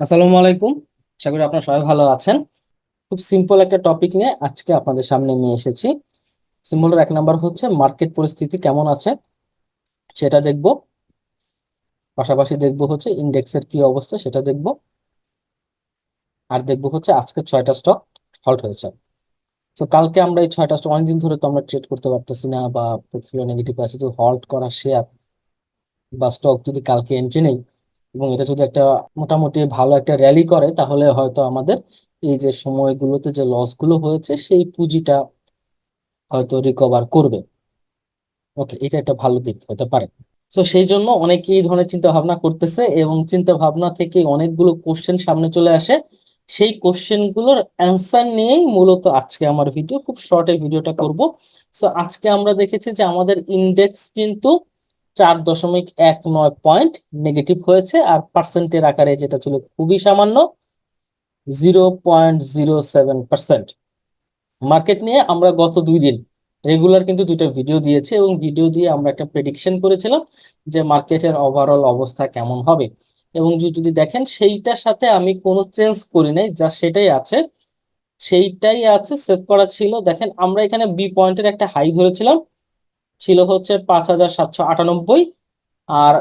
আসসালামু আলাইকুম। আশা করি আপনারা সবাই ভালো আছেন। খুব সিম্পল একটা টপিক নিয়ে আজকে আপনাদের সামনে নিয়ে এসেছি। সিম্পলের এক নাম্বার হচ্ছে মার্কেট পরিস্থিতি কেমন আছে, সেটা দেখব। পাশাপাশি দেখব হচ্ছে ইন্ডেক্সের কি অবস্থা, সেটা দেখব। আর দেখব হচ্ছে আজকে ছয়টা স্টক হল্ট হয়েছে। তো কালকে আমরা এই ছয়টা স্টক অনেকদিন ধরে তো আমরা ট্রেড করতে পারতেছি না বা পোর্টফোলিও নেগেটিভ আছে, তো হল্ট করা শেয়ার বা স্টক যদি কালকে এন্ট্রি নেই এবং এটা যদি একটা মোটামুটি ভালো একটা র্যালি করে, তাহলে হয়তো আমাদের এই যে সময়গুলোতে যে লসগুলো হয়েছে, সেই পুঁজিটা হয়তো রিকভার করবে। ওকে এটা একটা ভালো দিক হতে পারে। তো সেই জন্য অনেকে এই ধরনের চিন্তা ভাবনা করতেছে এবং চিন্তা ভাবনা থেকে অনেকগুলো কোশ্চেন সামনে চলে আসে। সেই কোশ্চেনগুলোর অ্যান্সার নিয়েই মূলত আজকে আমার ভিডিও খুব শর্ট এই ভিডিওটা করব। সো আজকে আমরা দেখেছি যে আমাদের ইন্ডেক্স কিন্তু চার দশমিক এক নয় পয়েন্ট নেগেটিভ হয়েছে, আর পার্সেন্টের আকারে যেটা ছিল খুবই সামান্য zero point zero seven percent market নিয়ে আমরা গত দুই দিন রেগুলার কিন্তু দুইটা ভিডিও দিয়েছি এবং ভিডিও দিয়ে আমরা একটা প্রেডিকশন করেছিলাম যে মার্কেটের ওভারঅল অবস্থা কেমন হবে। এবং যদি দেখেন, সেইটার সাথে আমি কোনো চেঞ্জ করি নাই, যা সেটাই আছে, সেইটাই আছে সেভ করা ছিল। দেখেন, আমরা এখানে বি পয়েন্টের একটা হাই ধরেছিলাম। ছিল হচ্ছে পাঁচ হাজার সাতশো আটানব্বই আর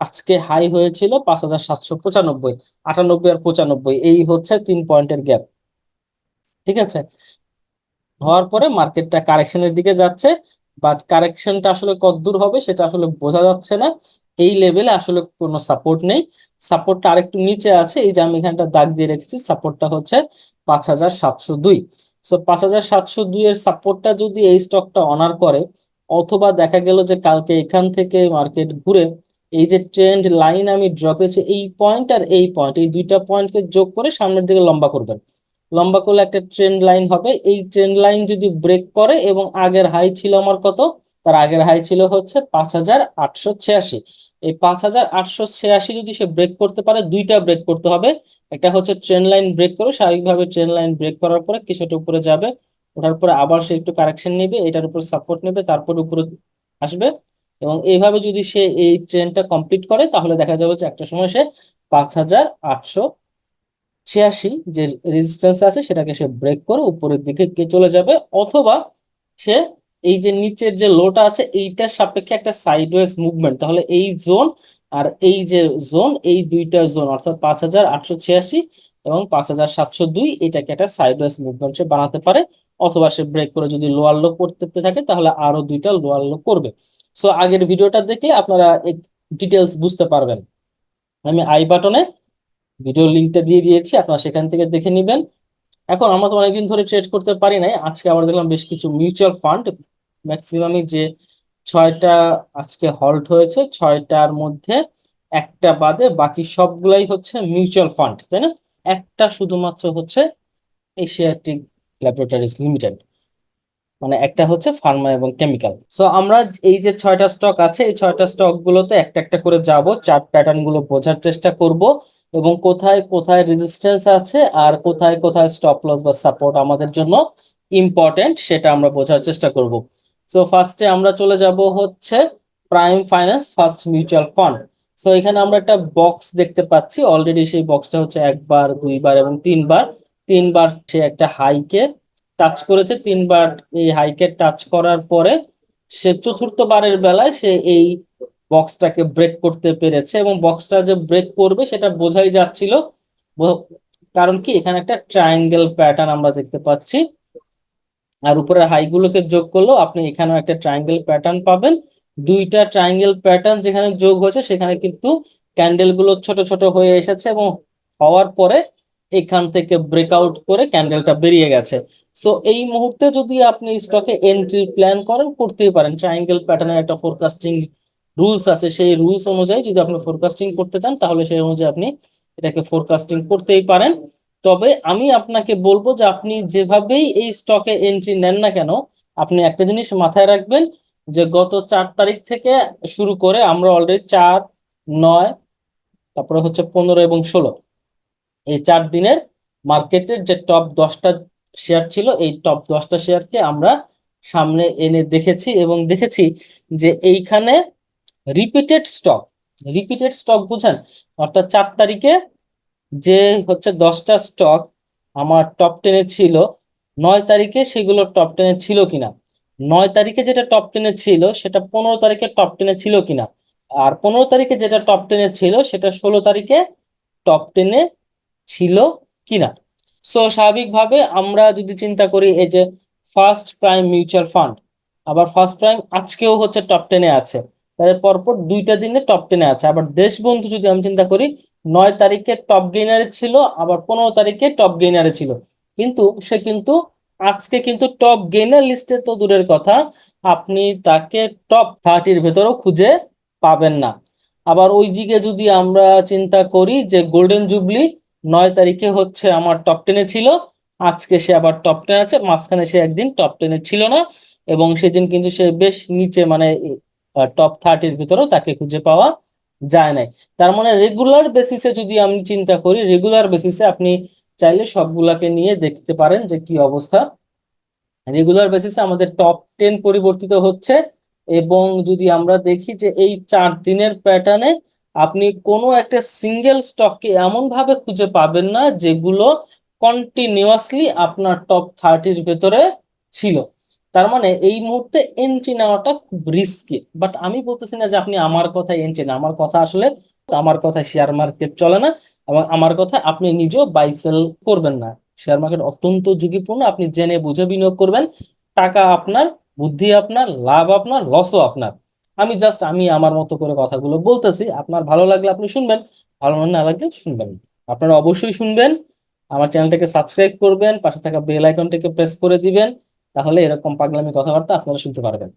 আজকে হাই হয়েছিল পাঁচ হাজার সাতশো পঁচানব্বই। আটানব্বই আর পঁচানব্বই, এই হচ্ছে তিন পয়েন্টের গ্যাপ ঠিক আছে? হওয়ার পরে মার্কেটটা কারেকশনের দিকে যাচ্ছে বাট কারেকশনটা আসলে কতদূর হবে সেটা আসলে বোঝা যাচ্ছে না। এই লেভেলে আসলে কোনো সাপোর্ট নেই। সাপোর্টটা আরেকটু নিচে আছে, এই যে আমি এখানটা দাগ দিয়ে রেখেছি সাপোর্টটা হচ্ছে পাঁচ হাজার সাতশো দুই। সো পাঁচ হাজার সাতশো দুই এর সাপোর্টটা যদি এই স্টকটা অনার করে অথবা দেখা গেল যে কালকে এখান থেকে মার্কেট ঘুরে এই যে ট্রেন্ড লাইন আমি ড্র করেছি এই পয়েন্ট আর এই পয়েন্ট এই দুইটা পয়েন্টকে যোগ করে সামনের দিকে লম্বা করবেন। লম্বা করলে একটা ট্রেন্ড লাইন হবে। এই ট্রেন্ড লাইন যদি ব্রেক করে এবং আগের হাই ছিল আমার কত? তার আগের হাই ছিল হচ্ছে পাঁচ হাজার আটশো ছিয়াশি। এই পাঁচ হাজার আটশো ছিয়াশি যদি সে ব্রেক করতে পারে, দুইটা ব্রেক করতে হবে। একটা হচ্ছে ট্রেন লাইন ব্রেক করে, স্বাভাবিকভাবে ট্রেন লাইন ব্রেক করার পরে কিছুটা উপরে যাবে। ওঠার পরে আবার সে একটু কারেকশন নেবে, এটার উপর সাপোর্ট নেবে, তারপর উপরে আসবে। এবং এইভাবে যদি সে এই ট্রেনটা কমপ্লিট করে, তাহলে দেখা যাবে যে একটা সময় সে পাঁচ হাজার আটশো ছিয়াশি যে রেজিস্ট্যান্স আছে, সেটাকে সে ব্রেক করে উপরের দিকে কে চলে যাবে। অথবা সে এই যে নিচের যে লোটা আছে, এইটার সাপেক্ষে একটা সাইডওয়েজ মুভমেন্ট তাহলে এই জোন আর এই যে জোন এই দুইটা জোন অর্থাৎ পাঁচ হাজার আটশো ছিয়াশি এবং পাঁচ হাজার সাতশো দুই, এটাকে একটা সাইডওয়েজ মুভমেন্ট সে বানাতে পারে। অথবা সে ব্রেক করে যদি লোয়ার লো করতে থাকে, তাহলে আরও দুইটা লোয়ার লো করবে। সো আগের ভিডিওটা দেখলে আপনারা ডিটেলস বুঝতে পারবেন। আমি আই বাটনে ভিডিও লিঙ্কটা দিয়ে দিয়েছি, আপনারা সেখান থেকে দেখে নেবেন। এখন আমরা তো অনেকদিন ধরে ট্রেড করতে পারি নাই, আজকে আবার দেখলাম বেশ কিছু মিউচুয়াল ফান্ড ম্যাক্সিমামই যে ছয়টা আজকে হল্ট হয়েছে, ছয়টার মধ্যে একটা বাদে বাকি সবগুলাই হচ্ছে মিউচুয়াল ফান্ড তাই না? একটা শুধুমাত্র হচ্ছে এশিয়াটিক ল্যাবরেটরিজ লিমিটেড। মানে একটা হচ্ছে ফার্মা এবং কেমিক্যাল। সো আমরা এই যে ছয়টা স্টক আছে, এই ছয়টা স্টক গুলোতে একটা একটা করে যাব, চার্ট প্যাটার্নগুলো বোঝার চেষ্টা করব এবং কোথায় কোথায় রেজিস্ট্যান্স আছে আর কোথায় কোথায় স্টপ লস বা সাপোর্ট আমাদের জন্য ইম্পর্টেন্ট সেটা আমরা বোঝার চেষ্টা করব। সো ফার্স্টে আমরা চলে যাব হচ্ছে prime finance first mutual fund so এখানে আমরা একটা বক্স দেখতে পাচ্ছি। অলরেডি সেই বক্সটা হচ্ছে একবার, দুইবার এবং তিনবার। তিনবার সে একটা হাইকে টাচ করেছে। তিনবার এই হাইকে টাচ করার পরে সে চতুর্থ বারের বেলায় সে এই বক্সটাকে ব্রেক করতে পেরেছে এবং বক্সটা যে ব্রেক করবে সেটা বোঝাই যাচ্ছিল। কারণ কি? এখানে একটা ট্রায়াঙ্গেল প্যাটার্ন আমরা দেখতে পাচ্ছি। আর উপরের হাইগুলোকে যোগ করলেও আপনি এখানেও একটা ট্রায়াঙ্গেল প্যাটার্ন পাবেন। দুইটা ট্রায়াঙ্গেল প্যাটার্ন যেখানে যোগ হয়েছে, সেখানে কিন্তু ক্যান্ডেলগুলো ছোট ছোট হয়ে এসেছে এবং হওয়ার পরে এখান থেকে ব্রেকআউট করে ক্যান্ডেলটা বেরিয়ে গেছে। সো এই মুহূর্তে যদি আপনি স্টকে এন্ট্রি প্ল্যান করেন, করতেই পারেন। ট্রায়াঙ্গেল প্যাটার্নের একটা ফোরকাস্টিং রুলস আছে। সেই রুলস অনুযায়ী যদি আপনি ফোরকাস্টিং করতে চান, তাহলে সেই অনুযায়ী আপনি এটাকে ফোরকাস্টিং করতেই পারেন। তবে আমি আপনাকে বলব যে আপনি যেভাবেই এই স্টকে এন্ট্রি নেন না কেন, আপনি একটা জিনিস মাথায় রাখবেন যে গত চার তারিখ থেকে শুরু করে আমরা অলরেডি চার, নয়, তারপরে হচ্ছে পনেরো এবং ষোলো। এই চার দিনের মার্কেটের যে টপ দশটা শেয়ার ছিল, এই টপ দশটা শেয়ারকে আমরা সামনে এনে দেখেছি এবং দেখেছি যে এইখানে রিপিটেড স্টক রিপিটেড স্টক বুঝেন? অর্থাৎ চার তারিখে যে হচ্ছে দশটা স্টক আমার টপ টেনে ছিল, নয় তারিখে সেগুলো টপ টেনে ছিল কিনা? নয় তারিখে যেটা টপ টেনে ছিল, সেটা পনেরো তারিখে টপ টেনে ছিল কিনা? আর পনেরো তারিখে যেটা টপ টেনে ছিল, সেটা ষোলো তারিখে টপ টেনে ছিল কিনা? সো স্বাভাবিকভাবে আমরা যদি চিন্তা করি, এই যে ফার্স্ট প্রাইম মিউচুয়াল ফান্ড আবার ফার্স্ট প্রাইম আজকেও হচ্ছে টপ টেনে আছে। পরপর দুইটা দিনে টপ টেনে আছে। আবার দেশবন্ধু যদি আমি চিন্তা করি, নয় তারিখে টপ গেইনারে ছিল, আবার পনেরো তারিখে টপ গেইনারে ছিল। কিন্তু সে কিন্তু আজকে কিন্তু টপ গেইনার লিস্টে তো দূরের কথা, আপনি তাকে টপ থার্টির ভেতরেও খুঁজে পাবেন না। আবার ওইদিকে যদি আমরা চিন্তা করি যে গোল্ডেন জুবলি নয় তারিখে হচ্ছে আমার টপ টেনে ছিল। আজকে সে আবার টপ টেন আছে, মাঝখানে সে একদিন টপ টেনে ছিল না। এবং সেদিন কিন্তু সে বেশ নিচে মানে টপ থার্টির ভিতরেও তাকে খুঁজে পাওয়া যায় নাই। তার মানে রেগুলার বেসিসে যদি আমি চিন্তা করি রেগুলার বেসিসে আপনি চাইলে সবগুলাকে নিয়ে দেখতে পারেন যে কি অবস্থা। রেগুলার বেসিসে আমাদের টপ টেন পরিবর্তিত হচ্ছে। এবং যদি আমরা দেখি যে এই চার দিনের প্যাটার্নে আপনি কোনো একটা সিঙ্গেল স্টককে এমন ভাবে খুঁজে পাবেন না যেগুলো কন্টিনিউয়াসলি আপনার টপ থার্টির ভেতরে ছিল। তার মানে এই মুহূর্তে এন্ট্রি নেওয়াটা খুব রিস্কি বাট আমি বলতেছি না যে আপনি আমার কথায় এন্ট্রি না আমার কথা আসলে আমার কথা শেয়ার মার্কেট চলে না। এবং আমার কথা আপনি নিজেও বাই সেল করবেন না। শেয়ার মার্কেট অত্যন্ত ঝুঁকিপূর্ণ। আপনি জেনে বুঝে বিনিয়োগ করবেন। টাকা আপনার, বুদ্ধি আপনার, লাভ আপনার লসও আপনার। আমি জাস্ট আমি আমার মতো করে কথাগুলো বলতেছি। আপনার ভালো লাগলে আপনি শুনবেন, ভালো না লাগলে শুনবেন আপনারা অবশ্যই শুনবেন, আমার চ্যানেলটাকে সাবস্ক্রাইব করবেন, পাশে থাকা বেল আইকনটাকে প্রেস করে দিবেন, তাহলে এরকম পাগলামি কথাবার্তা আপনারা শুনতে পারবেন।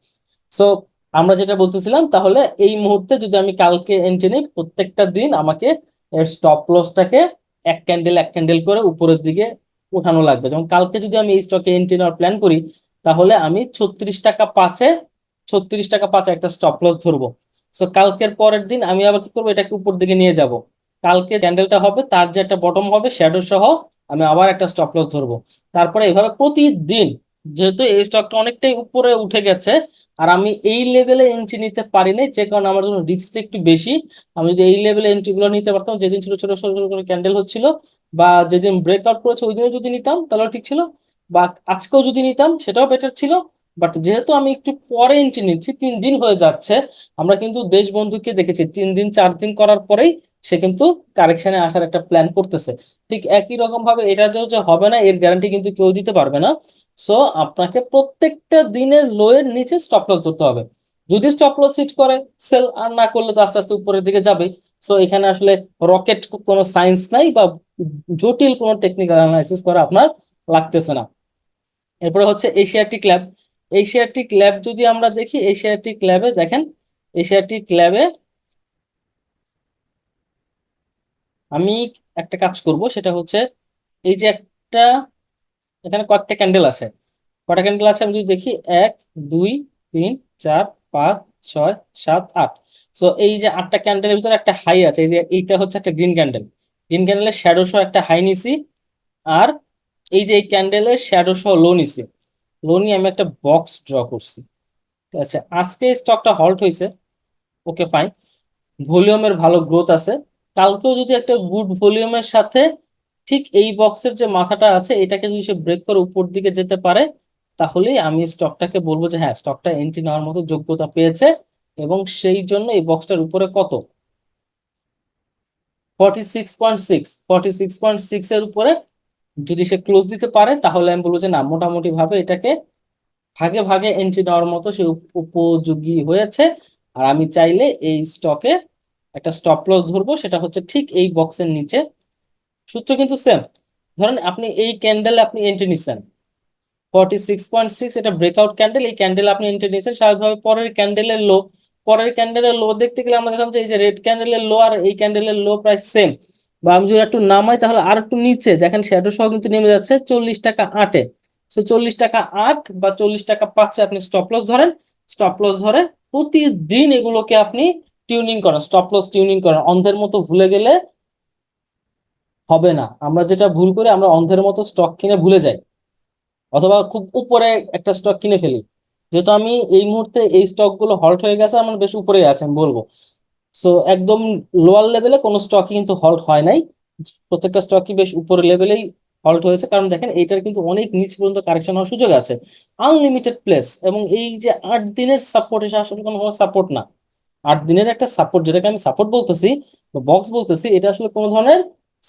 সো আমরা যেটা বলতেছিলাম, তাহলে এই মুহূর্তে যদি আমি কালকে এন্ট্রি নিই, প্রত্যেকটা দিন আমাকে এর স্টপ লসটাকে এক ক্যান্ডেল এক ক্যান্ডেল করে উপরের দিকে উঠানো লাগবে। যেমন কালকে যদি আমি এই স্টকে এন্ট্রি নেওয়ার প্ল্যান করি, তাহলে আমি ছত্রিশ টাকা পাঁচে ছত্রিশ টাকা পাঁচ একটা স্টপ লস ধরবো। সো কালকের পরের দিন আমি আবার কি করব? এটাকে উপর দিকে নিয়ে যাব। কালকে ক্যান্ডেলটা হবে, তার যে একটা বটম হবে শ্যাডো সহ আমি আবার একটা স্টপ লস ধরবো। তারপরে এভাবে প্রতিদিন, যেহেতু এই স্টকটা অনেকটাই উপরে উঠে গেছে, আর আমি এই লেভেলে এন্ট্রি নিতে পারি নাই, যে কারণে আমার জন্য রিস্কটা একটু বেশি। আমি যদি এই লেভেলে এন্ট্রি গুলো নিতে পারতাম, যেদিন ছোট ছোট ছোট করে ক্যান্ডেল হচ্ছিল, বা যেদিন ব্রেকআউট করেছে ওই দিনও যদি নিতাম, তাহলে ঠিক ছিল। বা আজকেও যদি নিতাম, সেটাও বেটার ছিল। বাট যেহেতু আমি একটু পরে এন্ট্রি নিচ্ছি, তিন দিন হয়ে যাচ্ছে, আমরা কিন্তু দেশ বন্ধুকে দেখেছি। তিন দিন, চার দিন করার পরেই সে কিন্তু কারেকশনে আসার একটা প্ল্যান করতেছে। ঠিক একই রকম ভাবে এটা যে হবে না, এর গ্যারান্টি কিন্তু কেউ দিতে পারবে না। সো আপনাকে প্রত্যেকটা দিনের লোয়ের নিচে স্টপ লস ধরতে হবে। যদি স্টপ লস হিট করে সেল আর না করলে তো আস্তে আস্তে উপরের দিকে যাবে। সো এখানে আসলে রকেট কোনো সায়েন্স নাই বা জটিল কোনো টেকনিক্যাল অ্যানালাইসিস করা আপনার লাগতেছে না। এরপরে হচ্ছে এশিয়াটিক ল্যাব এশিয়াটিক ল্যাব যদি আমরা দেখি এশিয়াটিক ল্যাবে দেখেন এশিয়াটিক ল্যাবে আমি একটা কাজ করব, সেটা হচ্ছে এই যে একটা, এখানে কয়েকটা ক্যান্ডেল আছে। কটা ক্যান্ডেল আছে আমি যদি দেখি, এক, দুই, তিন, চার, পাঁচ, ছয়, সাত, আট। সো এই যে আটটা ক্যান্ডেলের ভিতরে একটা হাই আছে, এই যে এইটা হচ্ছে একটা গ্রিন ক্যান্ডেল গ্রিন ক্যান্ডেলের শ্যাডো একটা হাই নিছি, আর এই যে এই ক্যান্ডেলের শ্যাডো লো নিছি। লো নিয়ে আমি একটা বক্স ড্র করছি। ঠিক আছে? আজকে স্টকটা হল্ট হয়েছে। ওকে ফাইন ভলিউমের ভালো গ্রোথ আছে। কালকেও যদি একটা গুড ভলিউমের সাথে ঠিক এই বক্সের যে মাথাটা আছে, এটাকে যদি সে ব্রেক করে উপর দিকে যেতে পারে, তাহলেই আমি স্টকটাকে বলব যে হ্যাঁ স্টকটা এন্ট্রি নেওয়ার মতো যোগ্যতা পেয়েছে এবং সেই জন্য এই বক্সটার উপরে কত? Forty six point six forty six point six এর উপরে যদি সে ক্লোজ দিতে পারে, তাহলে আমি বলব যে না মোটামুটি ভাবে এটাকে ভাগে ভাগে এন্ট্রি নেওয়ার মতো সে উপ- উপযোগী হয়েছে। আর আমি চাইলে এই স্টকে একটা স্টপ লস ধরবো, সেটা হচ্ছে ঠিক এই বক্সের নিচে। সূত্র কিন্তু সেম ধরেন আপনি এই ক্যান্ডেলে আপনি এন্ট্রি নিচ্ছেন ফর্টি সিক্স পয়েন্ট সিক্স এটা ব্রেকআউট ক্যান্ডেল এই ক্যান্ডেল আপনি এন্ট্রি নিচ্ছেন স্বাভাবিকভাবে পরের ক্যান্ডেলের লো পরের ক্যান্ডেলের লো দেখতে গেলে আমরা দেখলাম যে এই যে রেড ক্যান্ডেলের লো আর এই ক্যান্ডেলের লো প্রায় সেম বা আমি যদি একটু নামাই তাহলে আর একটু নিচে, দেখেন শ্যাডো সহ কিন্তু নেমে যাচ্ছে চল্লিশ টাকা আটে সো চল্লিশ টাকা আট বা চল্লিশ টাকা পাঁচে আপনি স্টপ লস ধরেন স্টপ লস ধরে প্রতিদিন এগুলোকে আপনি টিউনিং করেন স্টপ লস টিউনিং করেন, অন্ধের মতো ভুলে গেলে হবে না। আমরা যেটা ভুল করি আমরা অন্ধের মতো স্টক কিনে ভুলে যাই। অথবা খুব উপরে একটা স্টক কিনে ফেলি। যেহেতু আমি এই মুহূর্তে এই স্টকগুলো হল্ট হয়ে গেছে, আমার বেশ উপরেই আছে, আমি বলব। সো একদম লোয়ার লেভেলে কোনো স্টকই কিন্তু হল্ট হয় নাই। প্রত্যেকটা স্টকই বেশ উপরের লেভেলেই হল্ট হয়েছে। কারণ দেখেন, এইটার কিন্তু অনেক নিচ পর্যন্ত কারেকশন হওয়ার সুযোগ আছে। আনলিমিটেড প্লেস এবং এই যে আট দিনের সাপোর্ট এটা আসলে কোনো সাপোর্ট না। আট দিনের একটা সাপোর্ট যেটাকে আমি সাপোর্ট বলতেছি বক্স বলতেছি, এটা আসলে কোনো ধরনের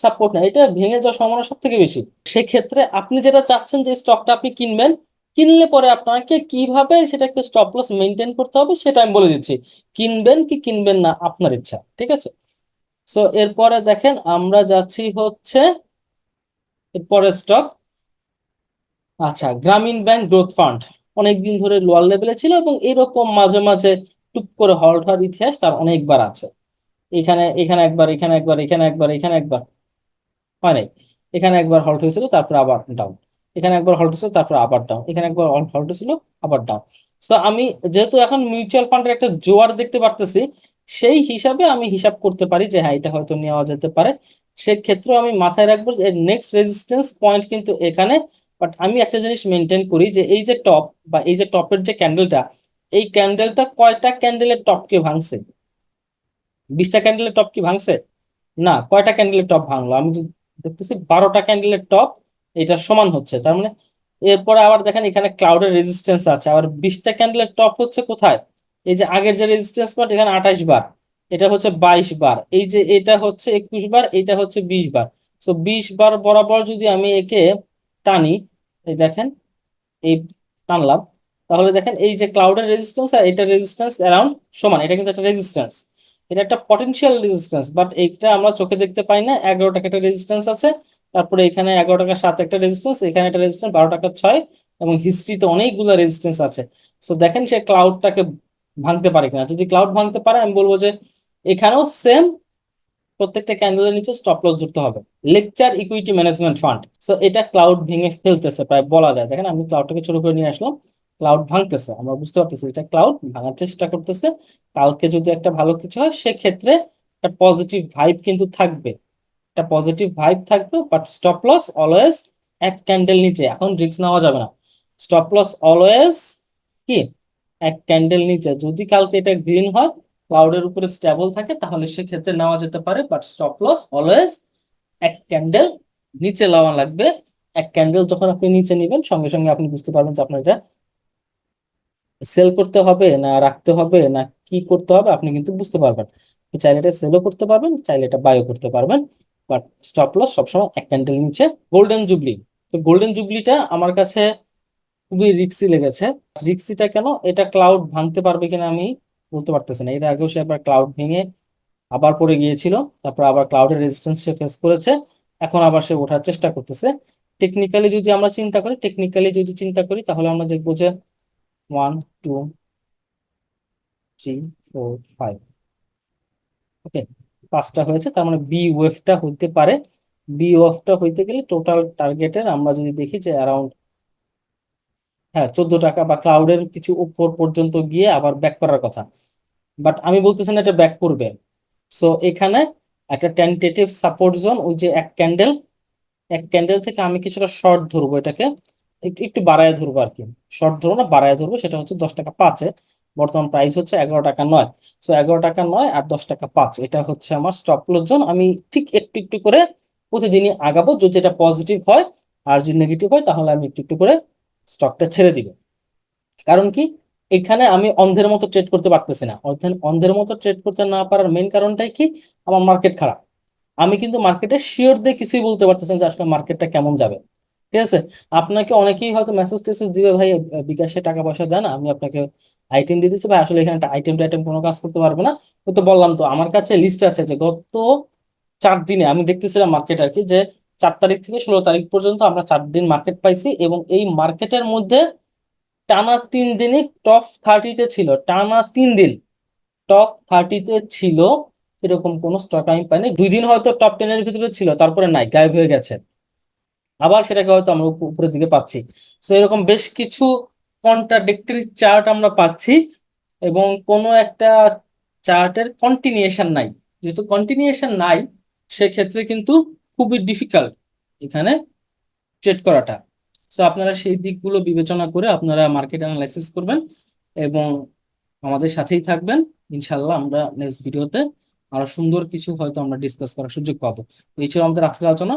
সাপোর্ট না। এটা ভেঙে যাওয়ার সম্ভাবনা সব থেকে বেশি। সেক্ষেত্রে আপনি যেটা চাচ্ছেন যে স্টকটা আপনি কিনবেন কিনলে পরে আপনাকে কীভাবে সেটাকে স্টপ লস মেনটেন করতে হবে সেটা আমি বলে দিচ্ছি। কিনবেন কি কিনবেন না, আপনার ইচ্ছা, ঠিক আছে? সো এরপরে দেখেন আমরা যাচ্ছি হচ্ছে এরপরে স্টক আচ্ছা গ্রামীণ ব্যাংক গ্রোথ ফান্ড। অনেকদিন ধরে লোয়ার লেভেলে ছিল এবং এরকম মাঝে মাঝে টুক করে হল্ট হওয়ার ইতিহাস তার অনেকবার আছে। এখানে এখানে একবার এখানে একবার এখানে একবার এখানে একবার, হয় নাই? এখানে একবার হল্ট হয়েছিল, তারপর আবার ডাউন এখানে একবার হল্ট হয়েছিল তারপর আবার ডাউন এখানে একবার হল্ট হয়েছিল আবার ডাউন সো আমি যেহেতু এখন মিউচুয়াল ফান্ডের একটা জোয়ার দেখতে পারতেছি, সেই হিসাবে আমি হিসাব করতে পারি যে হ্যাঁ এটা হয়তো নেওয়া যেতে পারে। সেক্ষেত্রে আমি মাথায় রাখব যে নেক্সট রেজিস্ট্যান্স পয়েন্ট কিন্তু এখানে বাট আমি একটা জিনিস মেনটেন করি যে, এই যে টপ বা এই যে টপের যে ক্যান্ডেলটা এই ক্যান্ডেলটা কয়টা ক্যান্ডেলের টপকে ভাঙছে? বিশটা ক্যান্ডেলের টপ কি ভাঙছে? না, কয়টা ক্যান্ডেলের টপ ভাঙলো? আমি দেখতেছি বারোটা ক্যান্ডেলের টপ এটা সমান হচ্ছে। তার মানে এরপরে আবার দেখেন এখানে ক্লাউডের রেজিস্ট্যান্স আছে। আবার বিশটা ক্যান্ডেলের টপ হচ্ছে কোথায়? এই যে আগের যে রেজিস্ট্যান্স পয়েন্ট এখানে আঠাশ বার। এটা হচ্ছে বাইশ বার। এই যে এটা হচ্ছে একুশ বার, এটা হচ্ছে বিশ বার। সো বিশ বার বরাবর যদি আমি একে টানি, এই দেখেন, এই টানলাম, তাহলে দেখেন এই যে ক্লাউডের রেজিস্ট্যান্স আর এটা রেজিস্ট্যান্স অ্যারাউন্ড সমান। এটা কিন্তু একটা রেজিস্ট্যান্স এটা একটা পটেনশিয়াল রেজিস্ট্যান্স বাট এইটা আমরা চোখে দেখতে পাই না। এগারো টাকা একটা রেজিস্ট্যান্স আছে। তারপরে এখানে এগারো টাকা সাত একটা রেজিস্ট্যান্স এখানে একটা রেজিস্ট্যান্স বারো টাকা ছয়, এবং হিস্ট্রিতে অনেকগুলো রেজিস্ট্যান্স আছে। সো দেখেন সে ক্লাউডটাকে ভাঙতে পারে কিনা। যদি ক্লাউড ভাঙতে পারে, আমি বলব যে এখানেও সেম প্রত্যেকটা ক্যান্ডেলের নিচে স্টপ লস ধরতে হবে। Lecture equity management fund so এটা ক্লাউড ভেঙে ফেলতেছে, প্রায় বলা যায়। দেখেন, আমি ক্লাউডটাকে ছোট করে নিয়ে আসলাম ক্লাউড ভাঙতেছে। আমরা বুঝতে পারতেছি এটা ক্লাউড ভাঙার চেষ্টা করতেছে। কালকে যদি একটা ভালো কিছু হয়, সেক্ষেত্রে একটা পজিটিভ ভাইব কিন্তু থাকবে। একটা পজিটিভ ভাইব থাকবে বাট স্টপ লস অলওয়েজ এক ক্যান্ডেল নিচে, এখন রিস্ক নেওয়া যাবে না। স্টপ লস অলওয়েজ কি? এক ক্যান্ডেল নিচে, যদি কালকে এটা গ্রিন হয় ক্লাউডের উপরে স্টেবল থাকে, তাহলে সেক্ষেত্রে নেওয়া যেতে পারে বাট স্টপ লস অলওয়েজ এক ক্যান্ডেল নিচে নেওয়া লাগবে। এক ক্যান্ডেল যখন আপনি নিচে নেবেন, সঙ্গে সঙ্গে আপনি বুঝতে পারবেন যে আপনার এটা সেল করতে হবে না রাখতে হবে, না কি করতে হবে, আপনি কিন্তু বুঝতে পারবেন। চাইলে এটা সেলও করতে পারবেন, চাইলে এটা বায়ও করতে পারবেন। বাট স্টপ লস সবসময় এক ক্যান্ডেল নিচে। গোল্ডেন জুবলি তো গোল্ডেন জুবলিটা আমার কাছে খুবই রিক্সি লেগেছে। রিক্সিটা কেন? এটা ক্লাউড ভাঙতে পারবে কিনা আমি বলতে পারতেছি না। এর আগেও সে একবার ক্লাউড ভেঙে আবার পড়ে গিয়েছিল। তারপর আবার ক্লাউডের রেজিস্ট্যান্স সে ফেস করেছে। এখন আবার সে ওঠার চেষ্টা করতেছে। টেকনিক্যালি যদি আমরা চিন্তা করি টেকনিক্যালি যদি চিন্তা করি, তাহলে আমরা দেখব যে one two three four five okay পাঁচটা হয়েছে, তার মানে বি ওয়েভটা হইতে পারে। বি ওয়েভটা হইতে গেলে টোটাল টার্গেটের আমরা যদি দেখি যে অ্যারাউন্ড হ্যাঁ চোদ্দ টাকা বা ক্লাউডের কিছু উপর পর্যন্ত গিয়ে আবার ব্যাক করার কথা। বাট আমি বলতেছি না এটা ব্যাক করবে। সো এখানে একটা টেন্টেটিভ সাপোর্ট জোন ওই যে এক ক্যান্ডেল এক ক্যান্ডেল থেকে আমি কিছুটা শর্ট ধরবো এটাকে। একটু বাড়ায় ধরবো আর কি। শর্ট ধরবো না, বাড়ায় ধরবো, সেটা হচ্ছে দশ টাকা পাঁচে। বর্তমান প্রাইস হচ্ছে এগারো টাকা নয়। সো এগারো টাকা নয় আর দশ টাকা পাঁচ, এটা হচ্ছে আমার স্টপ লস জোন আমি ঠিক একটু একটু করে প্রতিদিনই আগাবো, যদি এটা পজিটিভ হয় আর যদি নেগেটিভ হয়, তাহলে আমি একটু একটু করে স্টকটা ছেড়ে দিব। কারণ কি? এখানে আমি অন্ধের মতো ট্রেড করতে পারতেছি না। অন্ধের মতো ট্রেড করতে না পারার মেন কারণটাই কি? আমার মার্কেট খারাপ। আমি কিন্তু মার্কেটে শিওর দিয়ে কিছুই বলতে পারতেছেন যে আসলে মার্কেটটা কেমন যাবে। ঠিক আছে? আপনাকে অনেকেই হয়তো মেসেজ টেসেজ দিবে, ভাই, বিকাশে টাকা পয়সা দেন, আমি আপনাকে আইটেম দিয়ে দিচ্ছি। ভাই, আসলে এখানে আইটেম টাইটেম কোনো কাজ করতে পারব না। তো বললাম তো, আমার কাছে লিস্ট আছে যে গত চার দিনে আমি দেখতেছিলাম মার্কেট আর কি, যে চার তারিখ থেকে ষোলো তারিখ পর্যন্ত আমরা চার দিন মার্কেট পাইছি এবং এই মার্কেটের মধ্যে টানা তিন দিনই টপ থার্টিতে ছিল, টানা তিন দিন। টপ থার্টিতে ছিল, এরকম কোনো স্টক আমি পাইনি। দুই দিন হয়তো টপ টেনের ভিতরে ছিল, তারপরে নাই, গায়েব হয়ে গেছে। আবার সেটাকে হয়তো আমরা উপরের দিকে পাচ্ছি। তো এরকম বেশ কিছু কন্ট্রাডিক্টরি চার্ট আমরা পাচ্ছি এবং কোনো একটা চার্টের কন্টিনিউশন নাই। যেহেতু কন্টিনিউশন নাই, সেক্ষেত্রে কিন্তু খুবই ডিফিকাল্ট এখানে ট্রেড করাটা। সো আপনারা সেই দিকগুলো বিবেচনা করে আপনারা মার্কেট অ্যানালাইসিস করবেন এবং আমাদের সাথেই থাকবেন। ইনশাল্লাহ আমরা নেক্সট ভিডিওতে আরও সুন্দর কিছু হয়তো আমরা ডিসকাস করার সুযোগ পাবো। এই ছিল আমাদের আজকের আলোচনা।